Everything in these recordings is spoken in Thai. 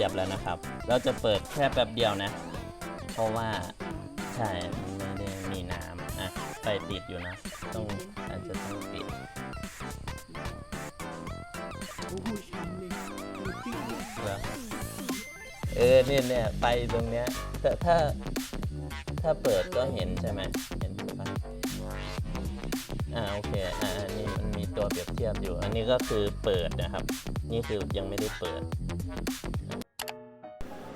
ียบแล้วนะครับ เราจะเปิดแค่แป๊บเดียวนะ เพราะว่าใช่มันไม่ได้มีน้ำอะไฟติดอยู่นะ ต้องอาจจะต้องปิดเออเนี่ยเนี่ยไฟตรงเนี้ยแต่ถ้าถ้าเปิดก็เห็นใช่ไหมเห็นปะอ่าโอเคอ่าอันนี้มันมีตัวเปรียบเทียบอยู่ อันนี้ก็คือเปิดนะครับ นี่คือยังไม่ได้เปิด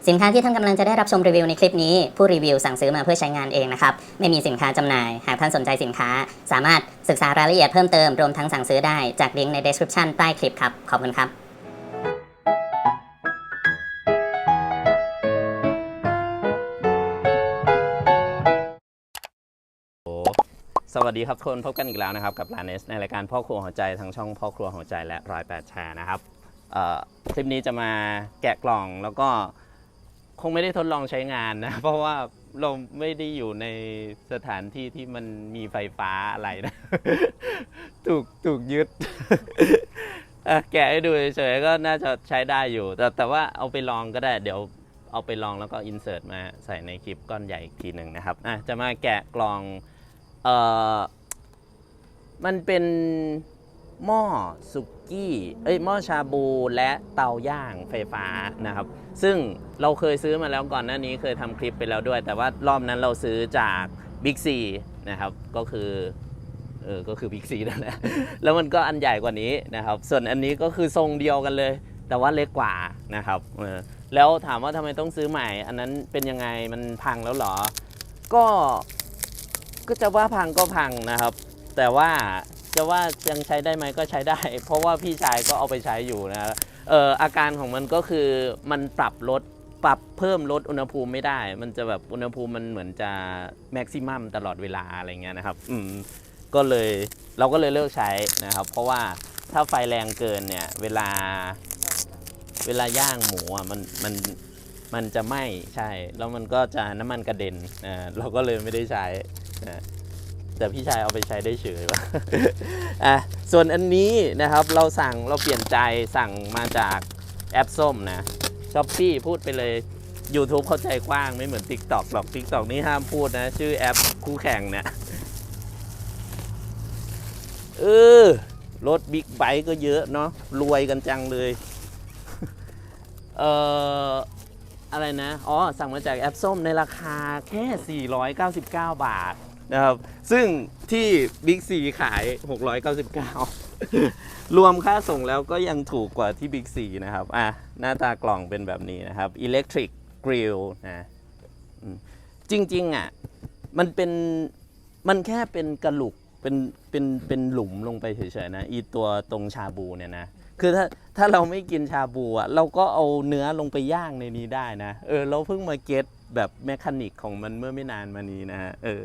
สินค้าที่ท่านกำลังจะได้รับชมรีวิวในคลิปนี้ ผู้รีวิวสั่งซื้อมาเพื่อใช้งานเองนะครับ ไม่มีสินค้าจำหน่าย หากท่านสนใจสินค้า สามารถศึกษารายละเอียดเพิ่มเติม รวมทั้งสั่งซื้อได้จากลิงก์ใน description ใต้คลิปครับ ขอบคุณครับสวัสดีครับทุกคนพบกันอีกแล้วนะครับ กับลาเนสในรายการพ่อครัวหัวใจทางช่องพ่อครัวหัวใจและรอยแปดแชร์นะครับคลิปนี้จะมาแกะกล่องแล้วก็ คงไม่ได้ทดลองใช้งานนะ เพราะว่าเราไม่ได้อยู่ในสถานที่ที่มันมีไฟฟ้าอะไรนะ ถูกถูกยึดแกะให้ดูเฉยๆก็น่าจะใช้ได้อยู่ แต่แต่ว่าเอาไปลองก็ได้ เดี๋ยวเอาไปลองแล้วก็อินเสิร์ตมาใส่ในคลิปก้อนใหญ่อีกทีหนึ่งนะครับอะจะมาแกะกล่องเอ่อมันเป็น หม้อสุกี้เอ้ยหม้อชาบูและเตาย่างไฟฟ้านะครับ ซึ่งเราเคยซื้อมาแล้วก่อนหน้านี้เคยทำคลิปไปแล้วด้วย แต่ว่ารอบนั้นเราซื้อจากบิ๊กซีนะครับก็คือเออก็คือบิ๊กซีนั่นแหละแล้วมันก็อันใหญ่กว่านี้นะครับ ส่วนอันนี้ก็คือทรงเดียวกันเลย แต่ว่าเล็กกว่านะครับเออแล้วถามว่าทำไมต้องซื้อใหม่ อันนั้นเป็นยังไงมันพังแล้วเหรอ ก็ก็จะว่าพังก็พังนะครับ แต่ว่า จะว่ายังใช้ได้ไหมก็ใช้ได้ เพราะว่าพี่ชายก็เอาไปใช้อยู่นะเอออาการของมันก็คือมันปรับลดปรับเพิ่มลดอุณหภูมิไม่ได้ มันจะแบบอุณหภูมิมันเหมือนจะแม็กซิมัมตลอดเวลาอะไรเงี้ยนะครับอืมก็เลยเราก็เลยเลิกใช้นะครับ เพราะว่าถ้าไฟแรงเกินเนี่ยเวลาเวลาย่างหมูอะมันมันมันจะไหม้ใช่ แล้วมันก็จะน้ำมันกระเด็นอ่าเราก็เลยไม่ได้ใช้นะ แต่พี่ชายเอาไปใช้ได้เฉยว่ะอะส่วนอันนี้นะครับเราสั่งเราเปลี่ยนใจสั่งมาจากแอปส้มนะช้อปปี้พูดไปเลย YouTube เข้าใจกว้างไม่เหมือน TikTok หรอก TikTok นี่ห้ามพูดนะ ชื่อแอปคู่แข่งเนี่ยเออรถบิ๊กไบค์ก็เยอะเนาะรวยกันจังเลย เอ่อ อะไรนะ อ๋อ สั่งมาจากแอปส้มในราคาแค่ 499 บาท นะครับซึ่งที่บิ๊กซีขาย 699 รวมค่าส่งแล้วก็ยังถูกกว่าที่บิ๊กซีนะครับอะหน้าตากล่องเป็นแบบนี้นะครับ Electric Grill นะจริงๆอะมันเป็นมันแค่เป็นกระหลุกเป็นเป็นเป็นหลุมลงไปเฉยๆนะอีตัวตรงชาบูเนี่ยนะคือถ้าถ้าเราไม่กินชาบูอะเราก็เอาเนื้อลงไปย่างในนี้ได้นะ เออ เราเพิ่งมาเก็ตแบบแมคานิกของมันเมื่อไม่นานมานี้นะฮะเออ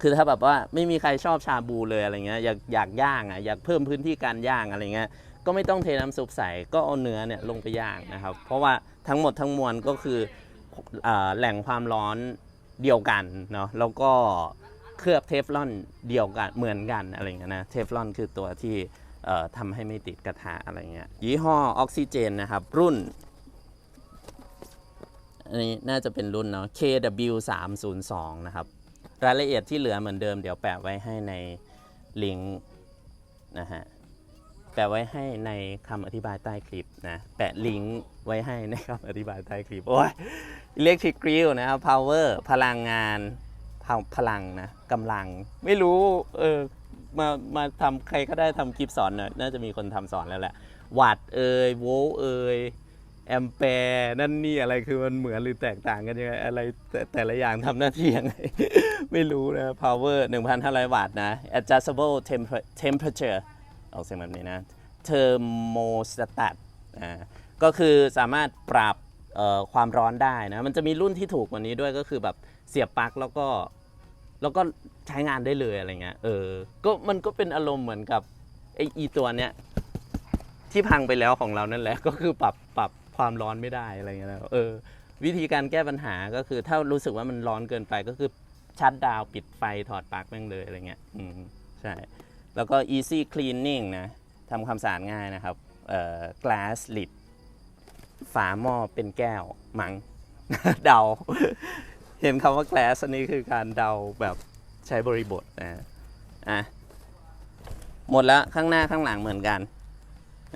คือถ้าแบบว่าไม่มีใครชอบชาบูเลยอะไรเงี้ยอยากอยากย่างอะอยากเพิ่มพื้นที่การย่างอะไรเงี้ยก็ไม่ต้องเทน้ำซุปใส่ก็เอาเนื้อเนี่ยลงไปย่างนะครับ เพราะว่าทั้งหมดทั้งมวลก็คืออแหล่งความร้อนเดียวกันเนาะแล้วก็เคลือบเทฟลอนเดียวกันเหมือนกันอะไรเงี้ยนะเทฟลอนคือตัวที่ทำให้ไม่ติดกระทะอะไรเงี้ยยี่ห้อออกซิเจนนะครับ รุ่นอันนี้น่าจะเป็นรุ่นเนาะ KW 3 0 2 นะครับ รายละเอียดที่เหลือเหมือนเดิมเดี๋ยวแปะไว้ให้ในลิงก์นะฮะแปะไว้ให้ในคำอธิบายใต้คลิปนะ แปะลิงก์ไว้ให้ในคำอธิบายใต้คลิป โอ้ย Electric Grill นะครับ Power พลังงานพลพลังนะกำลัง ไม่รู้เออมามาทำใครก็ได้ทำคลิปสอนหน่อยน่าจะมีคนทำสอนแล้วแหละวัตเอยโวลเอย แอมแปร์นั่นนี่อะไรคือมันเหมือนหรือแตกต่างกันยังไงอะไรแต่แต่ละอย่างทำหน้าที่ยังไง ไม่รู้นะ power 1,500 วัตต์นะ adjustable temper- temperature ออกเสียงแบบนี้นะ thermostat อ่าก็คือสามารถปรับเอ่อความร้อนได้นะ มันจะมีรุ่นที่ถูกกว่านี้ด้วยก็คือแบบเสียบปลั๊กแล้วก็ แล้วก็ใช้งานได้เลยอะไรเงี้ย เออ ก็มันก็เป็นอารมณ์เหมือนกับไออีตัวเนี้ยที่พังไปแล้วของเรานั่นแหละ ก็คือปรับปรับ ความร้อนไม่ได้อะไรเงี้ยนะเออ วิธีการแก้ปัญหาก็คือถ้ารู้สึกว่ามันร้อนเกินไปก็คือชัดดาวปิดไฟถอดปลั๊กแม่งเลยอะไรเงี้ยอืมใช่ แล้วก็ easy cleaning นะทำความสะอาดง่ายนะครับเอ่อ glass lid ฝาหม้อเป็นแก้วมัง เดา เห็นคำว่า glass อันนี้คือการเดาแบบใช้บริบทนะอะหมดแล้วข้างหน้าข้างหลังเหมือนกัน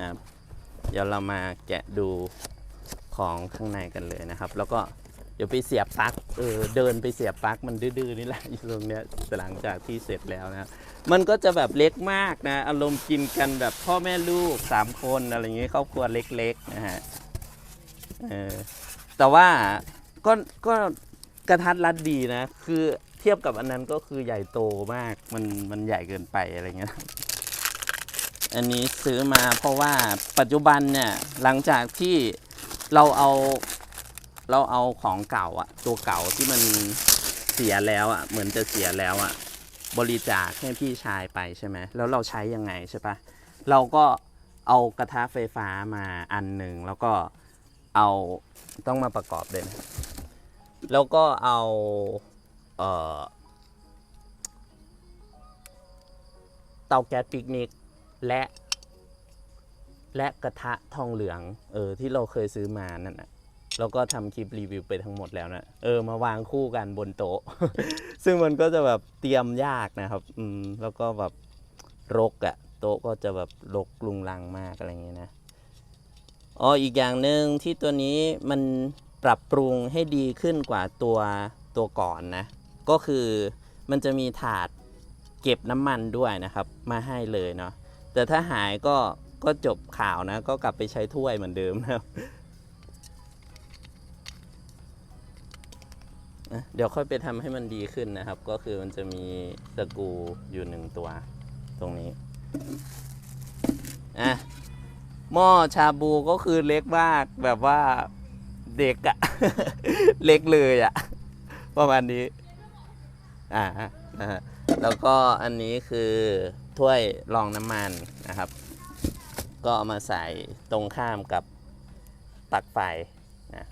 นะเดี๋ยวเรามาแกะดู ของข้างในกันเลยนะครับ แล้วก็เดี๋ยวไปเสียบปลั๊กเออเดินไปเสียบปลั๊กมันดื้อๆนี่แหละอยู่ตรงเนี้ยหลังจากที่เสร็จแล้วนะมันก็จะแบบเล็กมากนะอารมณ์กินกันแบบพ่อแม่ลูกสามคนอะไรอย่างเงี้ยครอบครัวเล็กๆนะฮะเออแต่ว่าก็ก็กระทัดรัดดีนะ คือเทียบกับอันนั้นก็คือใหญ่โตมากมันมันใหญ่เกินไปอะไรเงี้ยอันนี้ซื้อมาเพราะว่าปัจจุบันเนี่ยหลังจากที่ เราเอาเราเอาของเก่าอะตัวเก่าที่มันเสียแล้วอะเหมือนจะเสียแล้วอะบริจาคให้พี่ชายไปใช่ไหมแล้วเราใช้ยังไงใช่ปะเราก็เอากระทะไฟฟ้ามาอันหนึ่งแล้วก็เอาต้องมาประกอบเลยนะแล้วก็เอาเออเตาแก๊สปิกนิกและ และกระทะทองเหลือง เออ ที่เราเคยซื้อมานั่นนะแล้วก็ทำคลิปรีวิวไปทั้งหมดแล้วนะ เออ มาวางคู่กันบนโต๊ะ ซึ่งมันก็จะแบบเตรียมยากนะครับ อืม แล้วก็แบบรกอะโต๊ะก็จะแบบรกลุงลังมากอะไรเงี้ยนะ อ๋อ อีกอย่างหนึ่งที่ตัวนี้มันปรับปรุงให้ดีขึ้นกว่าตัวตัวก่อนนะ ก็คือมันจะมีถาดเก็บน้ำมันด้วยนะครับ มาให้เลยเนาะ แต่ถ้าหายก็ ก็จบข่าวนะ ก็กลับไปใช้ถ้วยเหมือนเดิมนะครับเดี๋ยวค่อยไปทำให้มันดีขึ้นนะครับ ก็คือมันจะมีสกูอยู่หนึ่งตัว ตรงนี้อะหม้อชาบูก็คือเล็กมากแบบว่าเด็กอะเล็กเลยอะประมาณนี้ อ่าแล้วก็อันนี้คือถ้วยรองน้ำมันนะครับ ก็เอามาใส่ตรงข้ามกับปลั๊กไฟนะ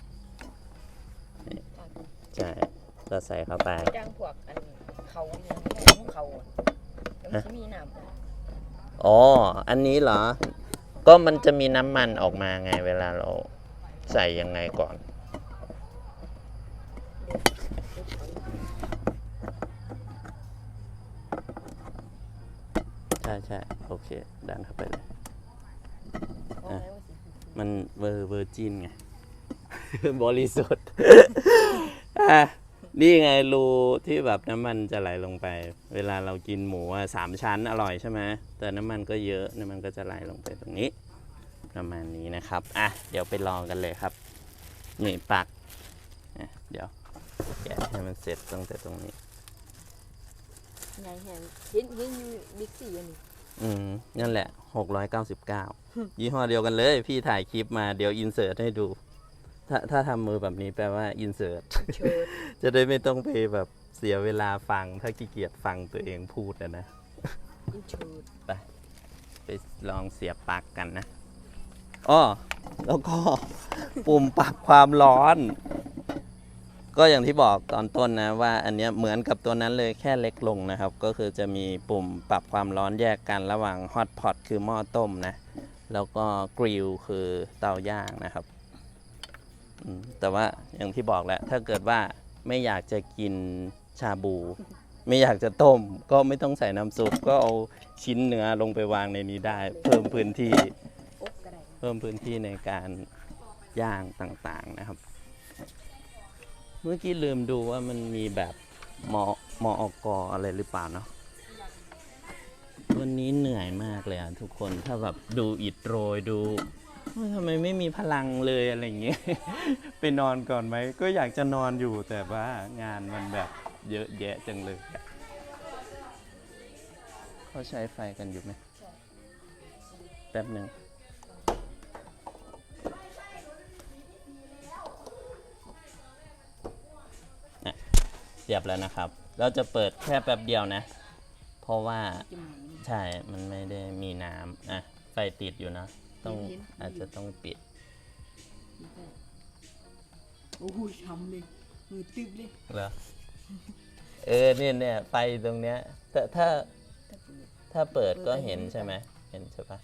นี่ใช่ก็ใส่เข้าไป จ้างพวกอันเขาเนี่ยของเขาอะแล้วมันสิมีน้ำอ๋อ อันนี้เหรอ ก็มันจะมีน้ำมันออกมาไงเวลาเราใส่ยังไงก่อน ใช่ใช่โอเค ดันเข้าไปเลย เพราะอะไรว่าสิ มันเวอร์เวอร์จินไง บริสุทธิ์ อะนี่ไงรูที่แบบน้ำมันจะไหลลงไป เวลาเรากินหมูอะสามชั้นอร่อยใช่ไหมแต่น้ำมันก็เยอะน้ำมันก็จะไหลลงไปตรงนี้ ประมาณนี้นะครับ อะ เดี๋ยวไปลองกันเลยครับนี่ปักอะเดี๋ยวแกะให้มันเสร็จตั้งแต่ตรงนี้ใหญ่แห้งเห็นเห็นอยู่บิ๊กซีอันนี้ อืมนั่นแหละ699ยี่ห้อเดียวกันเลย พี่ถ่ายคลิปมาเดี๋ยวอินเสิร์ตให้ดู ถ้าถ้าทำมือแบบนี้แปลว่าอินเสิร์ตเชิดจะได้ไม่ต้องไปแบบเสียเวลาฟังถ้าขี้เกียจฟังตัวเองพูดนะนะอินเชิดไปลองเสียบปลั๊กกันนะอ้อแล้วก็ปุ่มปรับความร้อน ก็อย่างที่บอกตอนต้นนะว่าอันนี้เหมือนกับตัวนั้นเลยแค่เล็กลงนะครับ ก็คือจะมีปุ่มปรับความร้อนแยกกันระหว่างฮอตพอตคือหม้อต้มนะ แล้วก็กริลคือเตาย่างนะครับ แต่ว่าอย่างที่บอกแหละถ้าเกิดว่าไม่อยากจะกินชาบู ไม่อยากจะต้ม ก็ไม่ต้องใส่น้ำซุปก็เอาชิ้นเนื้อลงไปวางในนี้ได้ เพิ่มพื้นที่ เพิ่มพื้นที่ในการย่างต่างๆนะครับ เมื่อกี้ลืมดูว่ามันมีแบบมอมออกออะไรหรือเปล่าเนาะวันนี้เหนื่อยมากเลยอะทุกคนถ้าแบบดูอิดโรยดูทำไมไม่มีพลังเลยอะไรอย่างเงี้ย ไปนอนก่อนไหม ก็อยากจะนอนอยู่แต่ว่างานมันแบบเยอะแยะจังเลย เขาใช้ไฟกันอยู่ไหมแป๊บหนึ่ง สียบแล้วนะครับ เราจะเปิดแค่แป๊บเดียวนะ เพราะว่าจิ้มใช่ มันไม่ได้มีน้ำอะไฟติดอยู่นะ ต้องอาจจะต้องปิด โอ้โหช้ำเลยมือตึ๊บเลยเหรอเออเนี่ยเนี่ยไฟตรงเนี้ยถ้าถ้าตะปูถ้าเปิดก็เห็นใช่ไหมเห็นใช่ปะ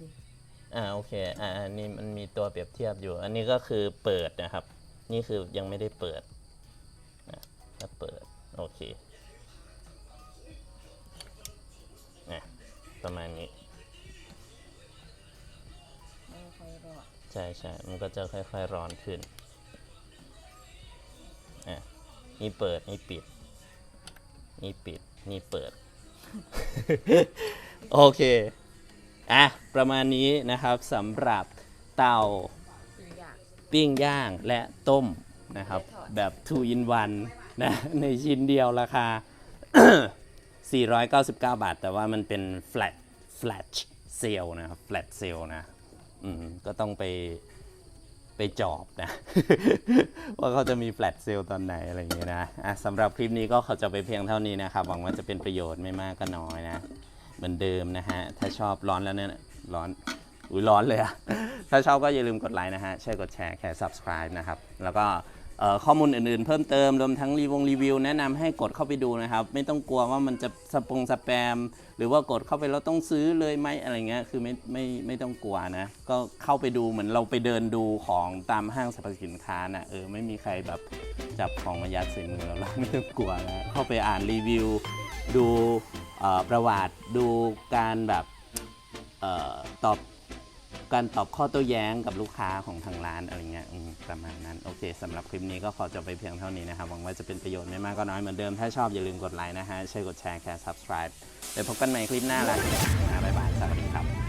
นี่อ่าโอเค อ่าอันนี้มันมีตัวเปรียบเทียบอยู่ อันนี้ก็คือเปิดนะครับ นี่คือยังไม่ได้เปิด นะถ้าเปิด โอเคนะประมาณนี้ ไม่ค่อยรอดใช่ใช่มันก็จะค่อยๆร้อนขึ้นอะนี่เปิด นี่ปิด นี่ปิด นี่เปิด โอเค อะ ประมาณนี้นะครับสำหรับเตา คืออยาก ปิ้งย่างและต้มนะครับและทอดแบบ 2 in 1 นะในชิ้นเดียวราคา 499 บาท แต่ว่ามันเป็น flat flat sale นะครับ flat sale นะอืมก็ต้องไปไปจอบนะ ว่าเขาจะมี flat sale ตอนไหนอะไรอย่างเงี้ยนะอะสำหรับคลิปนี้ก็เขาจะไปเพียงเท่านี้นะครับ หวังว่าจะเป็นประโยชน์ไม่มากก็น้อยนะ เหมือนเดิมนะฮะ ถ้าชอบร้อนแล้วเนี่ย ร้อน อุ้ยร้อนเลยอะถ้าชอบก็อย่าลืมกดไลค์นะฮะ ช่กดแชร์แค่ subscribe นะครับ แล้วก็ ข้อมูลอื่นๆ เพิ่มเติมรวมทั้งรีวงรีวิว แนะนำให้กดเข้าไปดูนะครับ ไม่ต้องกลัวว่ามันจะสปงสแปม หรือว่ากดเข้าไปแล้วต้องซื้อเลยไหมอะไรเงี้ยคือไม่ไม่ไม่ต้องกลัวนะ ก็เข้าไปดูเหมือนเราไปเดินดูของตามห้างสรรพสินค้าน่ะเออไม่มีใครแบบจับของมายัดใส่มือเราเราไม่ต้องกลัวนะเข้าไปอ่านรีวิว ดูประวัติดูการแบบตอบ การตอบข้อโต้แย้งกับลูกค้าของทางร้านอะไรเงี้ยอืมประมาณนั้นโอเคสำหรับคลิปนี้ก็ขอจบไปเพียงเท่านี้นะครับหวังว่าจะเป็นประโยชน์ไม่มากก็น้อยเหมือนเดิมถ้าชอบอย่าลืมกดไลค์นะฮะช่วยกดแชร์แค่ subscribe ไปพบกันใหม่คลิปหน้าละบ๊ายบายสวัสดีครับ